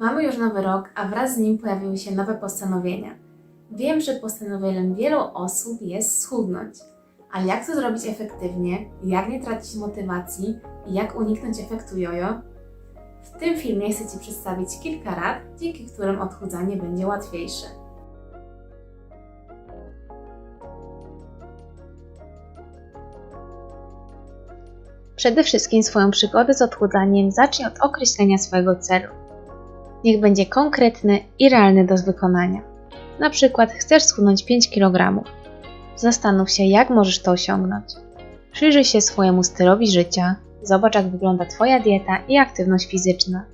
Mamy już nowy rok, a wraz z nim pojawiły się nowe postanowienia. Wiem, że postanowieniem wielu osób jest schudnąć. Ale jak to zrobić efektywnie, jak nie tracić motywacji i jak uniknąć efektu jojo? W tym filmie chcę Ci przedstawić kilka rad, dzięki którym odchudzanie będzie łatwiejsze. Przede wszystkim swoją przygodę z odchudzaniem zacznij od określenia swojego celu. Niech będzie konkretny i realny do wykonania. Na przykład chcesz schudnąć 5 kg. Zastanów się, jak możesz to osiągnąć. Przyjrzyj się swojemu stylowi życia, zobacz, jak wygląda Twoja dieta i aktywność fizyczna.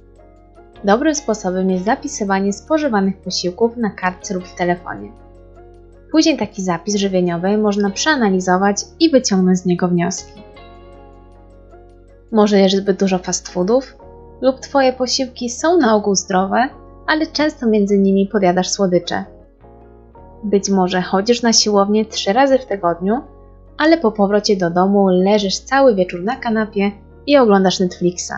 Dobrym sposobem jest zapisywanie spożywanych posiłków na kartce lub w telefonie. Później taki zapis żywieniowy można przeanalizować i wyciągnąć z niego wnioski. Może jesz zbyt dużo fast foodów? Lub Twoje posiłki są na ogół zdrowe, ale często między nimi podjadasz słodycze. Być może chodzisz na siłownię trzy razy w tygodniu, ale po powrocie do domu leżysz cały wieczór na kanapie i oglądasz Netflixa.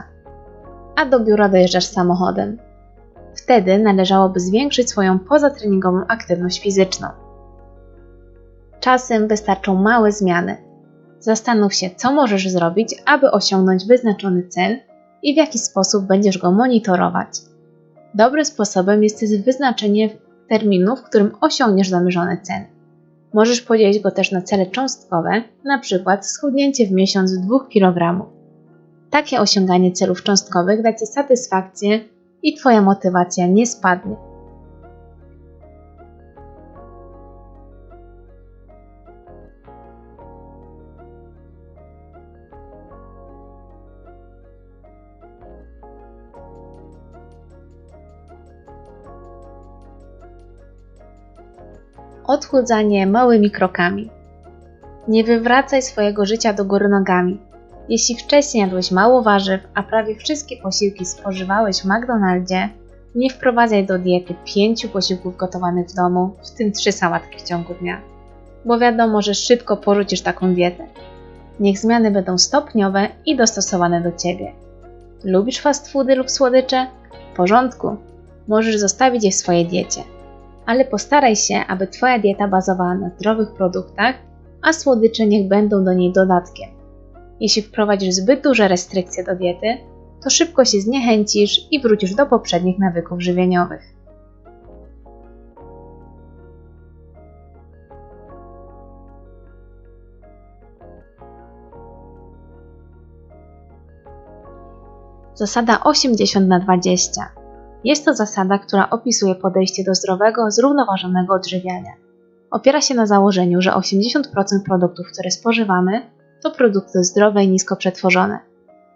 A do biura dojeżdżasz samochodem. Wtedy należałoby zwiększyć swoją pozatreningową aktywność fizyczną. Czasem wystarczą małe zmiany. Zastanów się, co możesz zrobić, aby osiągnąć wyznaczony cel i w jaki sposób będziesz go monitorować. Dobrym sposobem jest wyznaczenie terminu, w którym osiągniesz zamierzony cel. Możesz podzielić go też na cele cząstkowe, np. schudnięcie w miesiąc 2 kg. Takie osiąganie celów cząstkowych da Ci satysfakcję i Twoja motywacja nie spadnie. Odchudzanie małymi krokami. Nie wywracaj swojego życia do góry nogami. Jeśli wcześniej jadłeś mało warzyw, a prawie wszystkie posiłki spożywałeś w McDonaldzie, nie wprowadzaj do diety pięciu posiłków gotowanych w domu, w tym trzy sałatki w ciągu dnia. Bo wiadomo, że szybko porzucisz taką dietę. Niech zmiany będą stopniowe i dostosowane do Ciebie. Lubisz fast foody lub słodycze? W porządku. Możesz zostawić je w swojej diecie ale postaraj się, aby Twoja dieta bazowała na zdrowych produktach, a słodycze niech będą do niej dodatkiem. Jeśli wprowadzisz zbyt duże restrykcje do diety, to szybko się zniechęcisz i wrócisz do poprzednich nawyków żywieniowych. Zasada 80 na 20. Jest to zasada, która opisuje podejście do zdrowego, zrównoważonego odżywiania. Opiera się na założeniu, że 80% produktów, które spożywamy, to produkty zdrowe i nisko przetworzone.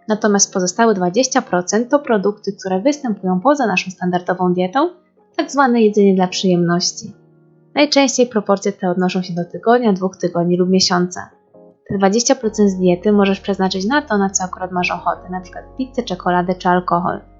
Natomiast pozostałe 20% to produkty, które występują poza naszą standardową dietą, tak zwane jedzenie dla przyjemności. Najczęściej proporcje te odnoszą się do tygodnia, dwóch tygodni lub miesiąca. Te 20% z diety możesz przeznaczyć na to, na co akurat masz ochotę, np. pizzę, czekoladę czy alkohol.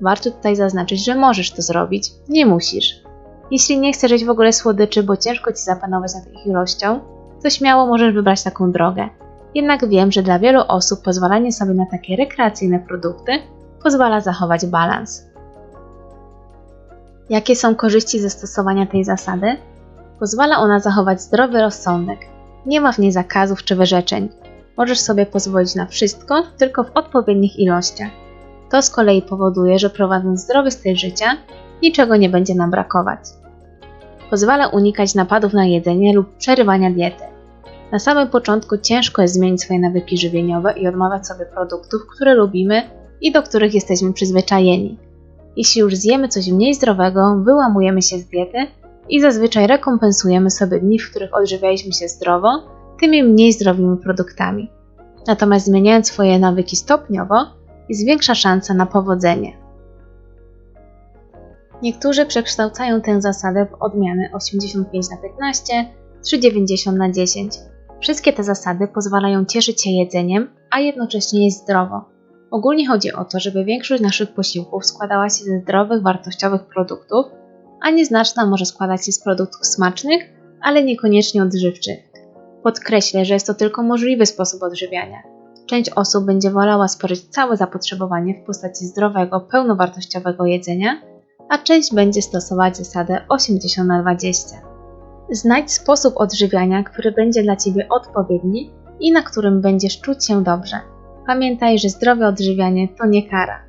Warto tutaj zaznaczyć, że możesz to zrobić, nie musisz. Jeśli nie chcesz jeść w ogóle słodyczy, bo ciężko ci zapanować nad ich ilością, to śmiało możesz wybrać taką drogę. Jednak wiem, że dla wielu osób pozwalanie sobie na takie rekreacyjne produkty pozwala zachować balans. Jakie są korzyści zastosowania tej zasady? Pozwala ona zachować zdrowy rozsądek. Nie ma w niej zakazów czy wyrzeczeń. Możesz sobie pozwolić na wszystko, tylko w odpowiednich ilościach. To z kolei powoduje, że prowadząc zdrowy styl życia, niczego nie będzie nam brakować. Pozwala unikać napadów na jedzenie lub przerywania diety. Na samym początku ciężko jest zmienić swoje nawyki żywieniowe i odmawiać sobie produktów, które lubimy i do których jesteśmy przyzwyczajeni. Jeśli już zjemy coś mniej zdrowego, wyłamujemy się z diety i zazwyczaj rekompensujemy sobie dni, w których odżywialiśmy się zdrowo, tymi mniej zdrowymi produktami. Natomiast zmieniając swoje nawyki stopniowo, jest większa szansa na powodzenie. Niektórzy przekształcają tę zasadę w odmiany 85 na 15 czy 90 na 10. Wszystkie te zasady pozwalają cieszyć się jedzeniem, a jednocześnie jeść zdrowo. Ogólnie chodzi o to, żeby większość naszych posiłków składała się ze zdrowych, wartościowych produktów, a nieznaczna może składać się z produktów smacznych, ale niekoniecznie odżywczych. Podkreślę, że jest to tylko możliwy sposób odżywiania. Część osób będzie wolała spożyć całe zapotrzebowanie w postaci zdrowego, pełnowartościowego jedzenia, a część będzie stosować zasadę 80 na 20. Znajdź sposób odżywiania, który będzie dla Ciebie odpowiedni i na którym będziesz czuć się dobrze. Pamiętaj, że zdrowe odżywianie to nie kara.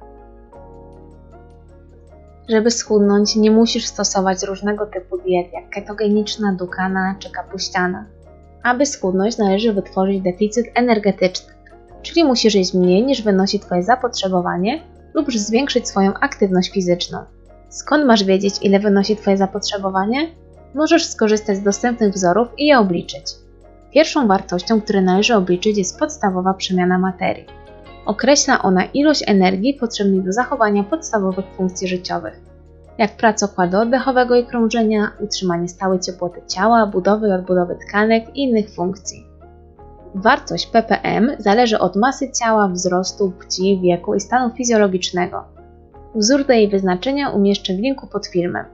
Żeby schudnąć, nie musisz stosować różnego typu diet, jak ketogeniczna, dukana czy kapuściana. Aby schudnąć, należy wytworzyć deficyt energetyczny, czyli musisz jeść mniej niż wynosi Twoje zapotrzebowanie lub zwiększyć swoją aktywność fizyczną. Skąd masz wiedzieć, ile wynosi Twoje zapotrzebowanie? Możesz skorzystać z dostępnych wzorów i je obliczyć. Pierwszą wartością, którą należy obliczyć, jest podstawowa przemiana materii. Określa ona ilość energii potrzebnej do zachowania podstawowych funkcji życiowych, jak praca układu oddechowego i krążenia, utrzymanie stałej ciepłoty ciała, budowy i odbudowy tkanek i innych funkcji. Wartość ppm zależy od masy ciała, wzrostu, płci, wieku i stanu fizjologicznego. Wzór do jej wyznaczenia umieszczę w linku pod filmem.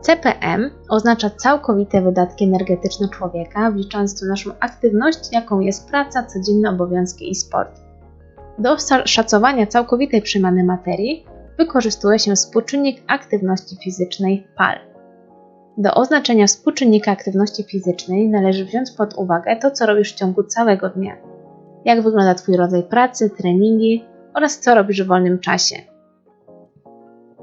CPM oznacza całkowite wydatki energetyczne człowieka, wliczając tu naszą aktywność, jaką jest praca, codzienne obowiązki i sport. Do szacowania całkowitej przemiany materii wykorzystuje się współczynnik aktywności fizycznej PAL. Do oznaczenia współczynnika aktywności fizycznej należy wziąć pod uwagę to, co robisz w ciągu całego dnia. Jak wygląda Twój rodzaj pracy, treningi oraz co robisz w wolnym czasie.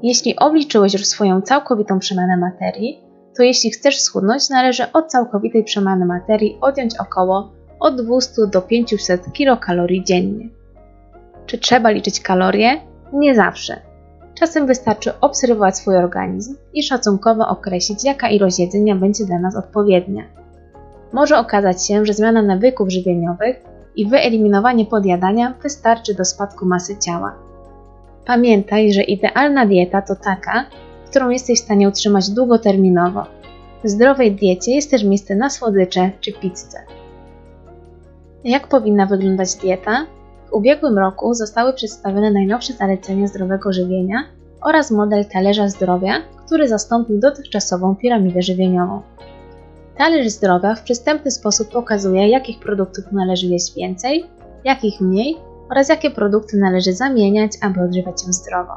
Jeśli obliczyłeś już swoją całkowitą przemianę materii, to jeśli chcesz schudnąć, należy od całkowitej przemiany materii odjąć około od 200 do 500 kilokalorii dziennie. Czy trzeba liczyć kalorie? Nie zawsze. Czasem wystarczy obserwować swój organizm i szacunkowo określić, jaka ilość jedzenia będzie dla nas odpowiednia. Może okazać się, że zmiana nawyków żywieniowych i wyeliminowanie podjadania wystarczy do spadku masy ciała. Pamiętaj, że idealna dieta to taka, którą jesteś w stanie utrzymać długoterminowo. W zdrowej diecie jest też miejsce na słodycze czy pizzę. Jak powinna wyglądać dieta? W ubiegłym roku zostały przedstawione najnowsze zalecenia zdrowego żywienia oraz model talerza zdrowia, który zastąpił dotychczasową piramidę żywieniową. Talerz zdrowia w przystępny sposób pokazuje, jakich produktów należy jeść więcej, jakich mniej oraz jakie produkty należy zamieniać, aby odżywać się zdrowo.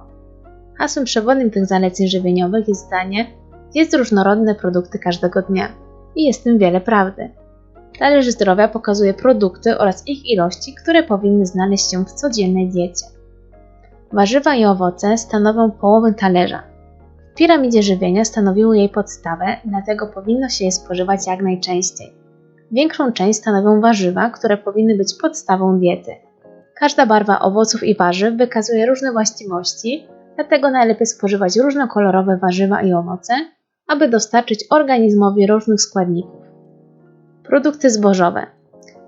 Hasłem przewodnim tych zaleceń żywieniowych jest zdanie jest różnorodne produkty każdego dnia i jest w tym wiele prawdy. Talerz zdrowia pokazuje produkty oraz ich ilości, które powinny znaleźć się w codziennej diecie. Warzywa i owoce stanowią połowę talerza. W piramidzie żywienia stanowiły jej podstawę, dlatego powinno się je spożywać jak najczęściej. Większą część stanowią warzywa, które powinny być podstawą diety. Każda barwa owoców i warzyw wykazuje różne właściwości, dlatego najlepiej spożywać różnokolorowe warzywa i owoce, aby dostarczyć organizmowi różnych składników. Produkty zbożowe.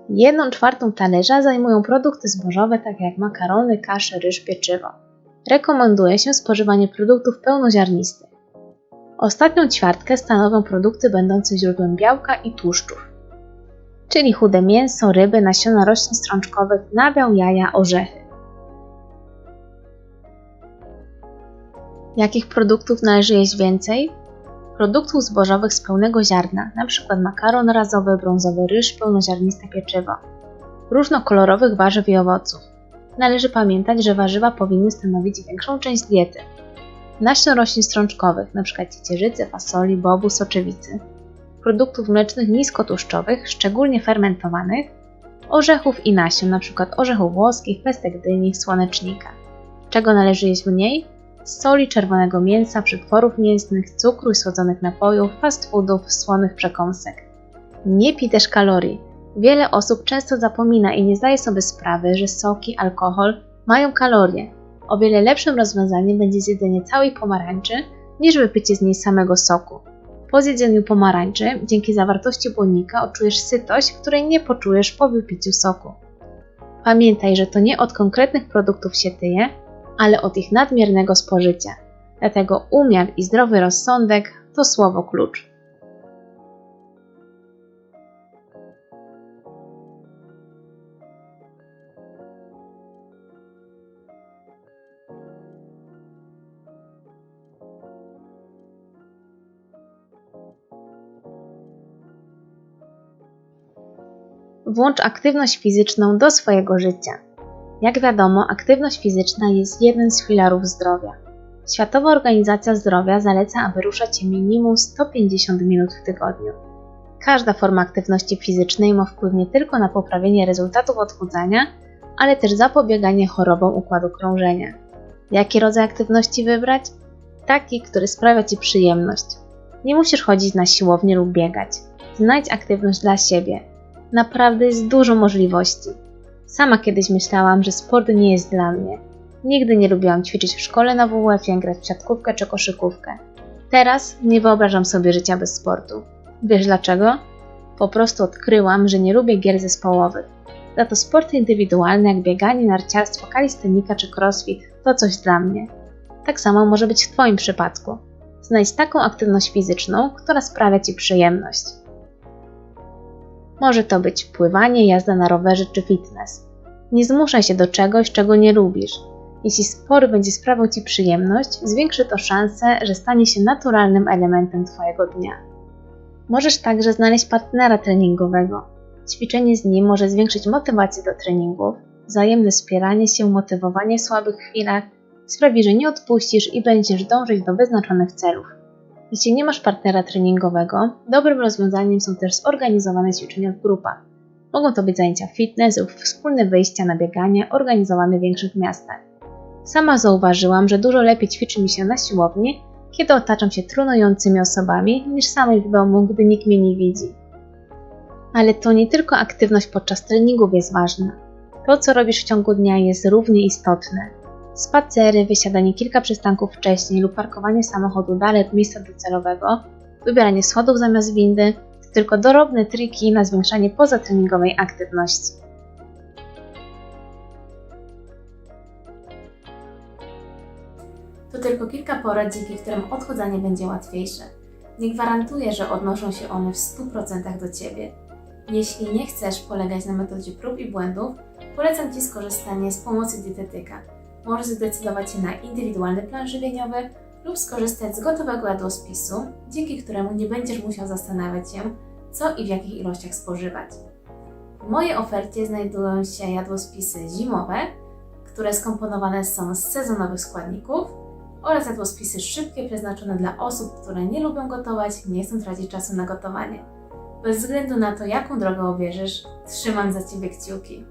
Jedną czwartą talerza zajmują produkty zbożowe, takie jak makarony, kasze, ryż, pieczywo. Rekomenduje się spożywanie produktów pełnoziarnistych. Ostatnią ćwiartkę stanowią produkty będące źródłem białka i tłuszczów czyli chude mięso, ryby, nasiona roślin strączkowych, nabiał, jaja, orzechy. Jakich produktów należy jeść więcej? Produktów zbożowych z pełnego ziarna, np. makaron razowy, brązowy ryż, pełnoziarniste pieczywo. Różnokolorowych warzyw i owoców. Należy pamiętać, że warzywa powinny stanowić większą część diety. Nasion roślin strączkowych, np. ciecierzycy, fasoli, bobu, soczewicy produktów mlecznych niskotłuszczowych, szczególnie fermentowanych, orzechów i nasion, np. orzechów włoskich, pestek dyni, słonecznika. Czego należy jeść mniej? Soli, czerwonego mięsa, przetworów mięsnych, cukru i słodzonych napojów, fast foodów, słonych przekąsek. Nie pij też kalorii. Wiele osób często zapomina i nie zdaje sobie sprawy, że soki, alkohol mają kalorie. O wiele lepszym rozwiązaniem będzie zjedzenie całej pomarańczy niż wypicie z niej samego soku. Po zjedzeniu pomarańczy, dzięki zawartości błonnika, odczujesz sytość, której nie poczujesz po wypiciu soku. Pamiętaj, że to nie od konkretnych produktów się tyje, ale od ich nadmiernego spożycia. Dlatego umiar i zdrowy rozsądek to słowo klucz. Włącz aktywność fizyczną do swojego życia. Jak wiadomo, aktywność fizyczna jest jednym z filarów zdrowia. Światowa Organizacja Zdrowia zaleca, aby ruszać się minimum 150 minut w tygodniu. Każda forma aktywności fizycznej ma wpływ nie tylko na poprawienie rezultatów odchudzania, ale też zapobieganie chorobom układu krążenia. Jaki rodzaj aktywności wybrać? Taki, który sprawia Ci przyjemność. Nie musisz chodzić na siłownię lub biegać. Znajdź aktywność dla siebie. Naprawdę jest dużo możliwości. Sama kiedyś myślałam, że sport nie jest dla mnie. Nigdy nie lubiłam ćwiczyć w szkole na WF-ie, grać w siatkówkę czy koszykówkę. Teraz nie wyobrażam sobie życia bez sportu. Wiesz dlaczego? Po prostu odkryłam, że nie lubię gier zespołowych. Za to sporty indywidualne jak bieganie, narciarstwo, kalistenika czy crossfit to coś dla mnie. Tak samo może być w Twoim przypadku. Znajdź taką aktywność fizyczną, która sprawia Ci przyjemność. Może to być pływanie, jazda na rowerze czy fitness. Nie zmuszaj się do czegoś, czego nie lubisz. Jeśli sport będzie sprawiał Ci przyjemność, zwiększy to szanse, że stanie się naturalnym elementem Twojego dnia. Możesz także znaleźć partnera treningowego. Ćwiczenie z nim może zwiększyć motywację do treningów, wzajemne wspieranie się, motywowanie w słabych chwilach sprawi, że nie odpuścisz i będziesz dążyć do wyznaczonych celów. Jeśli nie masz partnera treningowego, dobrym rozwiązaniem są też zorganizowane ćwiczenia w grupach. Mogą to być zajęcia fitness lub wspólne wyjścia na bieganie organizowane w większych miastach. Sama zauważyłam, że dużo lepiej ćwiczy mi się na siłowni, kiedy otaczam się trunującymi osobami, niż samej w domu, gdy nikt mnie nie widzi. Ale to nie tylko aktywność podczas treningów jest ważna. To, co robisz w ciągu dnia, jest równie istotne. Spacery, wysiadanie kilka przystanków wcześniej lub parkowanie samochodu dalej od miejsca docelowego, wybieranie schodów zamiast windy to tylko dorobne triki na zwiększanie pozatreningowej aktywności. To tylko kilka porad, dzięki którym odchudzanie będzie łatwiejsze. Nie gwarantuję, że odnoszą się one w 100% do Ciebie. Jeśli nie chcesz polegać na metodzie prób i błędów, polecam Ci skorzystanie z pomocy dietetyka. Możesz zdecydować się na indywidualny plan żywieniowy lub skorzystać z gotowego jadłospisu, dzięki któremu nie będziesz musiał zastanawiać się, co i w jakich ilościach spożywać. W mojej ofercie znajdują się jadłospisy zimowe, które skomponowane są z sezonowych składników oraz jadłospisy szybkie przeznaczone dla osób, które nie lubią gotować, nie chcą tracić czasu na gotowanie. Bez względu na to, jaką drogę obierzesz, trzymam za Ciebie kciuki.